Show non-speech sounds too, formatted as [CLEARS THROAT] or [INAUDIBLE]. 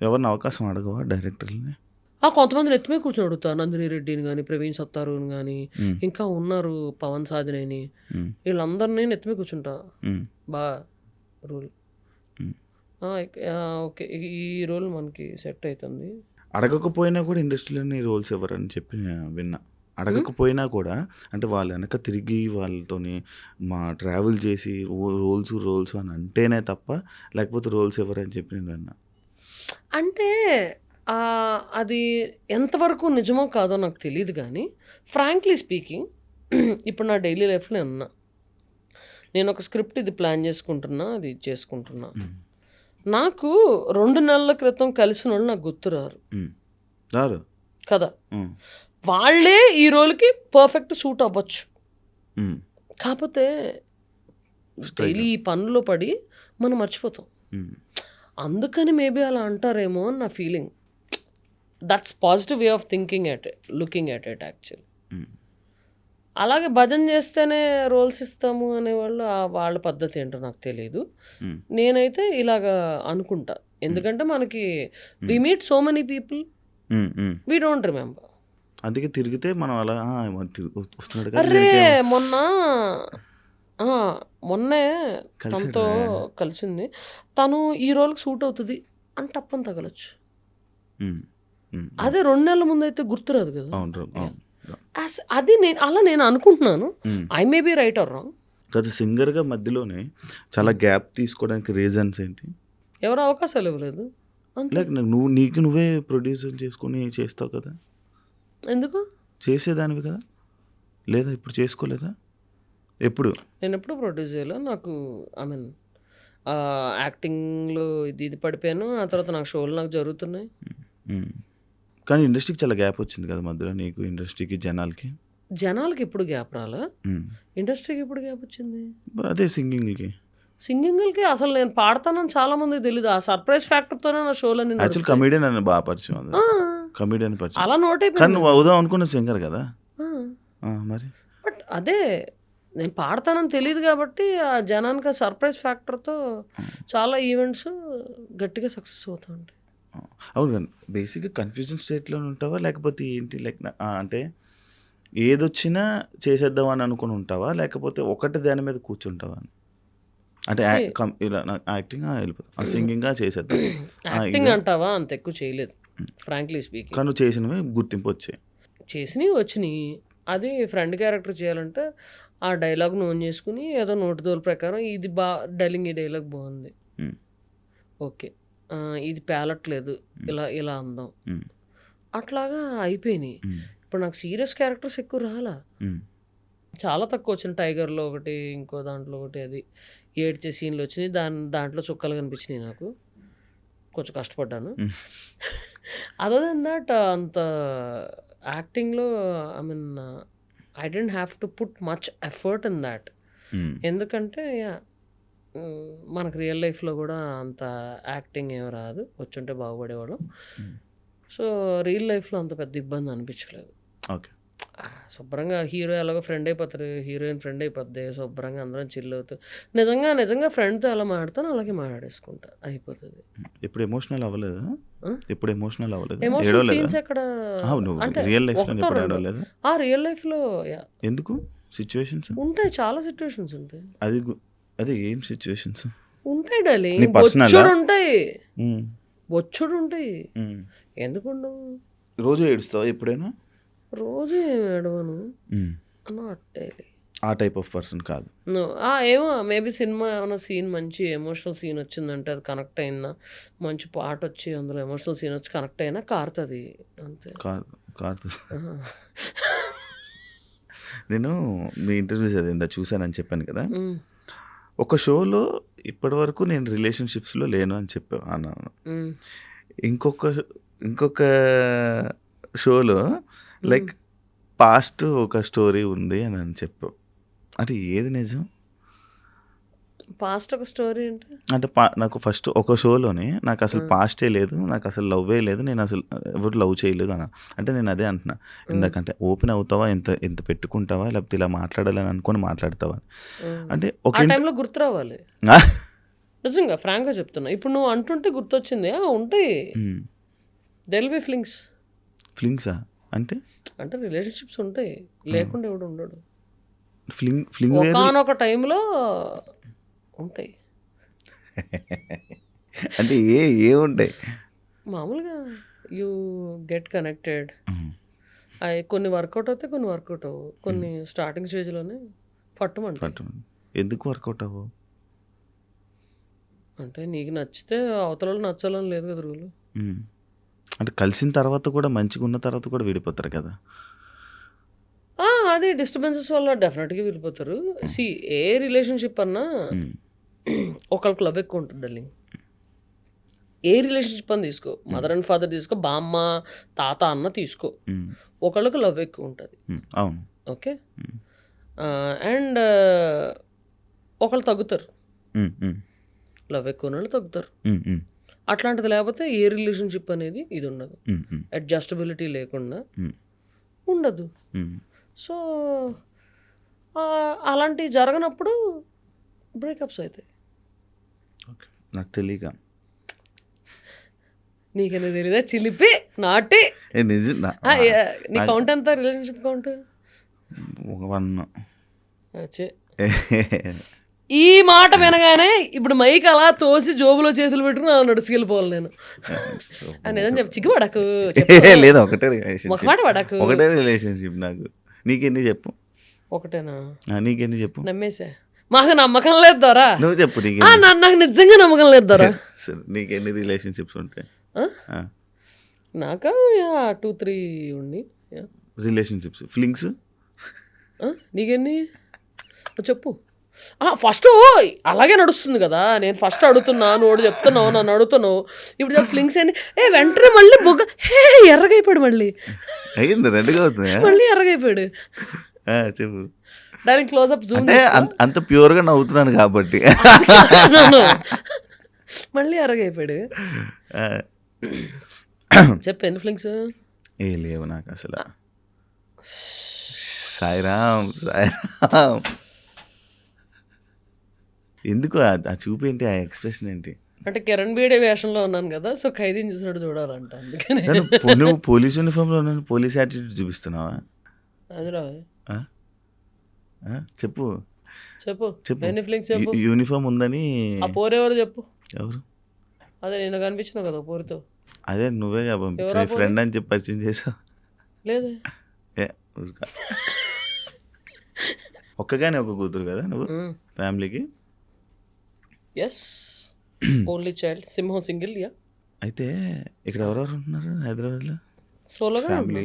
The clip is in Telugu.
ఎవరిని అవకాశం అడగవా డైరెక్టర్ని ఆ కొంతమంది నెత్తిమే కూర్చొని అడుగుతా నందిని రెడ్డిని కానీ ప్రవీణ్ సత్తారుని కానీ ఇంకా ఉన్నారు పవన్ సాధినేని వీళ్ళందరినీ నెత్తిమే కూర్చుంటా. బా రూల్. ఓకే. ఈ రోల్ మనకి సెట్ అవుతుంది అడగకపోయినా కూడా ఇండస్ట్రీలోని రోల్స్ ఎవరని చెప్పి నేను విన్నా. అడగకపోయినా కూడా అంటే వాళ్ళ వెనక తిరిగి వాళ్ళతోని మా ట్రావెల్ చేసి రోల్స్ రోల్స్ అని అంటేనే తప్ప లేకపోతే రోల్స్ ఎవరని చెప్పి నేను విన్నా. అంటే అది ఎంతవరకు నిజమో కాదో నాకు తెలియదు కానీ ఫ్రాంక్లీ స్పీకింగ్ ఇప్పుడు నా డైలీ లైఫ్లో నేను ఉన్నా. నేను ఒక స్క్రిప్ట్ ఇది ప్లాన్ చేసుకుంటున్నా అది చేసుకుంటున్నా. నాకు రెండు నెలల క్రితం కలిసిన వాళ్ళు నాకు గుర్తురారు. రారు. కదా. వాళ్ళే ఈ రోల్కి పర్ఫెక్ట్ సూట్ అవ్వచ్చు. కాకపోతే డైలీ ఈ పనుల్లో పడి మనం మర్చిపోతాం. అందుకని మేబీ అలా అంటారేమో అని నా feeling that's positive way of thinking at looking at it actually um. అలాగే భజన చేస్తేనే రోల్స్ ఇస్తాము అనేవాళ్ళు ఆ వాళ్ళ పద్ధతి ఏంటో నాకు తెలియదు. నేనైతే ఇలాగా అనుకుంటా ఎందుకంటే మనకి we meet so many people. We don't remember అందుకే తిరిగితే మనం అలా "ఆ, ఏమో తిరిగి వస్తున్నాడు అరే దీనికి ఏమో." మొన్న ఆ, మొన్నే కలిసాడా? తనతో కలిసింది. తను ఈ రోల్కి సూట్ అవుతుంది అని టప్పని తగలచ్చు. అదే రెండు నెలల ముందు అయితే గుర్తురాదు కదా. అవును రా- అవును As- అది నేను అలా నేను అనుకుంటున్నాను. I may be right or wrong కదా సింగర్గా మధ్యలోనే చాలా గ్యాప్ తీసుకోవడానికి రీజన్స్ ఏంటి? ఎవరు అవకాశాలు ఇవ్వలేదు. అంతే. లైక్ నువ్వు నీకు నువ్వే ప్రొడ్యూసర్ చేసుకుని చేస్తావు కదా? ఎందుకు? చేసేదానివి కదా? లేదా ఇప్పుడు చేసుకోలేదా? ఎప్పుడు? నేను ఎప్పుడు ప్రొడ్యూస్ చేయలేదు నాకు ఐ మీన్ యాక్టింగ్లో ఇది ఇది పడిపోయాను. ఆ తర్వాత నాకు షోలు నాకు జరుగుతున్నాయి. కానీ ఇండస్ట్రీకి చాలా గ్యాప్ వచ్చింది కదా మధ్యలో నీకు ఇండస్ట్రీకి జనాలకి? జనాలకి ఇప్పుడు గ్యాప్ రాలా. ఇండస్ట్రీకి ఇప్పుడు గ్యాప్ వచ్చింది? అదే సింగింగ్కి సింగింగ్కి అసలు నేను పాడతానని చాలా మందికి తెలియదు ఆ సర్ప్రైజ్ ఫ్యాక్టర్తోనే నా యాక్చువల్ నడుస్తాయి. కమీడియన్ అని బాగా పరిచయం కమీడియన్ పరిచయం. అలా నోట్ కానీ అయిపోయింది నువ్వు అవుదాం అనుకున్న సింగర్ కదా? మరి? బట్ అదే నేను పాడతానని తెలియదు కాబట్టి ఆ జనానికి సర్ప్రైజ్ ఫ్యాక్టర్తో చాలా ఈవెంట్స్ గట్టిగా సక్సెస్ అవుతూ ఉంటాయి అవును కానీ బేసిక్గా కన్ఫ్యూజన్ స్టేట్లో ఉంటావా? లేకపోతే ఏంటి? లైక్ అంటే ఏదొచ్చినా చేసేద్దాం అని అనుకుని ఉంటావా? లేకపోతే ఒకటి దాని మీద కూర్చుంటావా అని? అంటే [CLEARS THROAT] యాక్టింగ్ వెళ్ళిపోతాం. సింగింగ్గా చేసేద్దాం. యాక్టింగ్? అంటావా? అంత ఎక్కువ చేయలేదు ఫ్రాంక్లీ స్పీకింగ్ కానీ చేసినవి గుర్తింపు వచ్చాయి. చేసినవి వచ్చినాయి. అది ఫ్రెండ్ క్యారెక్టర్ చేయాలంటే ఆ డైలాగ్ నోన్ చేసుకుని ఏదో నోటి దోల ప్రకారం ఇది బా డైలింగ్ ఈ డైలాగ్ బాగుంది. ఓకే. ఇది పేలట్లేదు. ఇలా ఇలా అందాం. అట్లాగా అయిపోయినాయి. ఇప్పుడు నాకు సీరియస్ క్యారెక్టర్స్ ఎక్కువ రాలా. చాలా తక్కువ వచ్చిన టైగర్లో ఒకటి ఇంకో దాంట్లో ఒకటి అది ఏడ్చే సీన్లు వచ్చినాయి. దాని దాంట్లో చుక్కలు కనిపించినాయి నాకు. కొంచెం కష్టపడ్డాను. అదర్ దెన్ దట్ అంత యాక్టింగ్లో I mean I didn't have to put much effort in that. ఎందుకంటే మనకు రియల్ లైఫ్లో కూడా అంత యాక్టింగ్ ఏం రాదు. వచ్చుంటే బాగుపడేవాళ్ళం. సో రియల్ లైఫ్లో అంత పెద్ద ఇబ్బంది అనిపించలేదు. ఓకే. శుభ్రంగా హీరో ఎలాగో ఫ్రెండ్ అయిపోతారు. హీరోయిన్ ఫ్రెండ్ అయిపోద్ది. శుభ్రంగా అందరం చిల్ అవుతారు నిజంగా నిజంగా ఫ్రెండ్తో ఎలా మాట్లాడతాను అలాగే మాట్లాడేసుకుంటా అయిపోతుంది. ఇప్పుడు ఎమోషనల్ అవ్వలేదా? ఇప్పుడు ఎమోషనల్ అవ్వలేదు? ఎమోషనల్ సీన్స్ ఎక్కడ అంటే రియల్ రెండో. ఏడవలేదా? ఆ రియల్ లైఫ్లో యా. ఎందుకు? సిచ్యువేషన్స్ ఉంటాయి చాలా సిచ్యువేషన్స్ ఉంటాయి. అది అదే ఏం సిచ్యువేషన్స్ ఉంటాయి డాలి? బొచ్చుడు ఉంటాయి. బొచ్చుడు ఉంటాయి. ఎందుకు ఉండవు? రోజు ఏడుస్తావా ఎప్పుడైనా? రోజు డైలీ ఆ టైప్ ఆఫ్ పర్సన్ కాదు. ఏమో మేబీ సినిమా ఏమైనా సీన్ మంచి ఎమోషనల్ సీన్ వచ్చిందంటే అది కనెక్ట్ అయిందా? మంచి పాట వచ్చి అందులో ఎమోషనల్ సీన్ వచ్చి కనెక్ట్ అయినా కారుతుంది. అంతే. ఆహా. [LAUGHS] నేను మీ ఇంటర్వ్యూస్ అది ఇందా చూశానని చెప్పాను కదా? ఒక షోలో ఇప్పటి వరకు నేను రిలేషన్షిప్స్లో లేను అని చెప్పా అన్నాను. మ్, ఇంకొక ఇంకొక షోలో లైక్ పాస్ట్ ఒక స్టోరీ ఉంది అని అని చెప్పావు అంటే ఏది నిజం? పాస్ట్ ఒక స్టోరీ అంటే? అంటే పా నాకు ఫస్ట్ ఒక షోలోనే నాకు అసలు పాస్టే లేదు నాకు అసలు లవ్వే లేదు నేను అసలు ఎవరు లవ్ చేయలేదు అన్న. అంటే నేను అదే అంటున్నా. ఎందుకంటే ఓపెన్ అవుతావా? ఎంత ఎంత పెట్టుకుంటావా? లేకపోతే ఇలా మాట్లాడాలని అనుకొని మాట్లాడతావా. అంటే ఒక టైంలో గుర్తు రావాలి? నిజంగా ఫ్రాంక్గా చెప్తున్నా. ఇప్పుడు నువ్వు అంటుంటే గుర్తొచ్చింది. ఉంటాయి. దెల్ బి ఫ్లింగ్స్ ఫ్లింగ్సా అంటే? అంటే రిలేషన్షిప్స్ ఉంటాయి. లేకుండా ఎవడు ఉండడు. ఫ్లింగ్ ఫ్లింగ్ ఒకనొక టైంలో ఉంటాయి. [LAUGHS] అంటే ఏ ఏ ఉంటాయి? మామూలుగా యూ గెట్ కనెక్టెడ్. అవి కొన్ని వర్కౌట్ అవుతాయి కొన్ని వర్కౌట్ అవ్వవు. కొన్ని స్టార్టింగ్ స్టేజ్లోనే పట్టమంటాయి. పట్టు ఎందుకు వర్కౌట్ అవ్వవు? అంటే నీకు నచ్చితే అవతల నచ్చాలని లేదు కదా రూలు. అంటే కలిసిన తర్వాత కూడా మంచిగా ఉన్న తర్వాత కూడా విడిపోతారు కదా. అది డిస్టర్బెన్సెస్ వల్ల డెఫినెట్గా వెళ్ళిపోతారు సి ఏ రిలేషన్షిప్ అన్నా మ్మ్. ఒకళ్ళకి లవ్ ఎక్కువ ఉంటుంది డార్లింగ్ ఏ రిలేషన్షిప్ అని తీసుకో. మదర్ అండ్ ఫాదర్ తీసుకో బామ్మ తాత అన్న తీసుకో. మ్మ్. ఒకళ్ళకి లవ్ ఎక్కువ ఉంటుంది. ఓకే అండ్ ఒకళ్ళు తగ్గుతారు. లవ్ ఎక్కువ ఉన్న వాళ్ళు తగ్గుతారు. అట్లాంటిది లేకపోతే ఏ రిలేషన్షిప్ అనేది ఇది ఉండదు. అడ్జస్టబిలిటీ లేకుండా. ఉండదు. సో అలాంటివి జరగనప్పుడు బ్రేకప్స్ అవుతాయి ఓకే. నాకు తెలియక నీకనే తెలీదా? చిలిపి నాటి. నా- కౌంట్ ఎంత? రిలేషన్షిప్ కౌంట్ ఒక వన్. ఈ మాట వినగానే ఇప్పుడు మైక్ అలా తోసి జోబులో చేతులు పెట్టుకుని అలా నడుచుకెళ్ళిపోవాలి నేను. ఆ, నిజం చెప్పు చిక్కు పడకు లేదా ఒకటే మాట పడకు. ఒకటే రిలేషన్షిప్ నాకు. నీకెన్ని చెప్పు? ఒకటేనా? నీకెన్ని చెప్పు? నమ్మేసా. మాకు నమ్మకం లేదు దొరా. నువ్వు చెప్పు నాకు నిజంగా నమ్మకం లేదు దొరా. [LAUGHS] నీకెన్ని రిలేషన్షిప్స్ ఉంటాయి? నాకా టూ త్రీ ఉండి. రిలేషన్షిప్స్ ఫిలింగ్స్ నీకెన్ని? చెప్పు. ఫస్ట్ అలాగే నడుస్తుంది కదా నేను ఫస్ట్ అడుగుతున్నా నువ్వు చెప్తున్నావు నన్ను అడుగుతున్నావు. ఇప్పుడు ఫ్లింగ్స్ అని ఏ వెంటనే మళ్ళీ బొగ్గ హే ఎర్రగైపోయాడు మళ్ళీ. అయ్యింది రెండుగా అవుతుంది మళ్ళీ ఎర్రగైపోయాడు. చెప్పు. దానికి క్లోజ్అప్ జూమ్ అంటే అంత- ప్యూర్గా నవ్వుతున్నాను కాబట్టి. మళ్ళీ ఎర్రగైపోయాడు. చెప్పు ఎన్ని ఫ్లింగ్స్ ఏ లేవు నాకు అసలు. సాయిరామ్ సాయిరామ్. ఎందుకు ఆ- చూపు ఏంటి? ఆ ఎక్స్ప్రెషన్ ఏంటి? అంటే కిరణ్ బీడే వేషంలో ఉన్నాను కదా సో ఖైదీని చూసినట్టు చూడాలంట అందుకని. నన్ను నువ్వు పోలీస్ యూనిఫామ్లో ఉన్నాను పోలీస్ యాటిట్యూడ్ చూపిస్తున్నావా? అదిరా? చెప్పు. చెప్పు. చెప్పు. యూనిఫామ్ ఉందని ఆ పోరెవరు చెప్పు? ఎవరు? అదే నేను కనిపించిన కదా పోరితో. అదే నువ్వే పంపించు ఎవరా ఫ్రెండ్ అని చెప్పి పరిచయం చేసావు. లేదే. ఒక్కగానే ఒక కూతురు కదా నువ్వు? ఫ్యామిలీకి ఎస్ ఓన్లీ చైల్డ్ సింహం సింగిల్ యా అయితే ఇక్కడ ఎవరెవరు ఉంటున్నారు హైదరాబాద్లో? సోలోగా ఫ్యామిలీ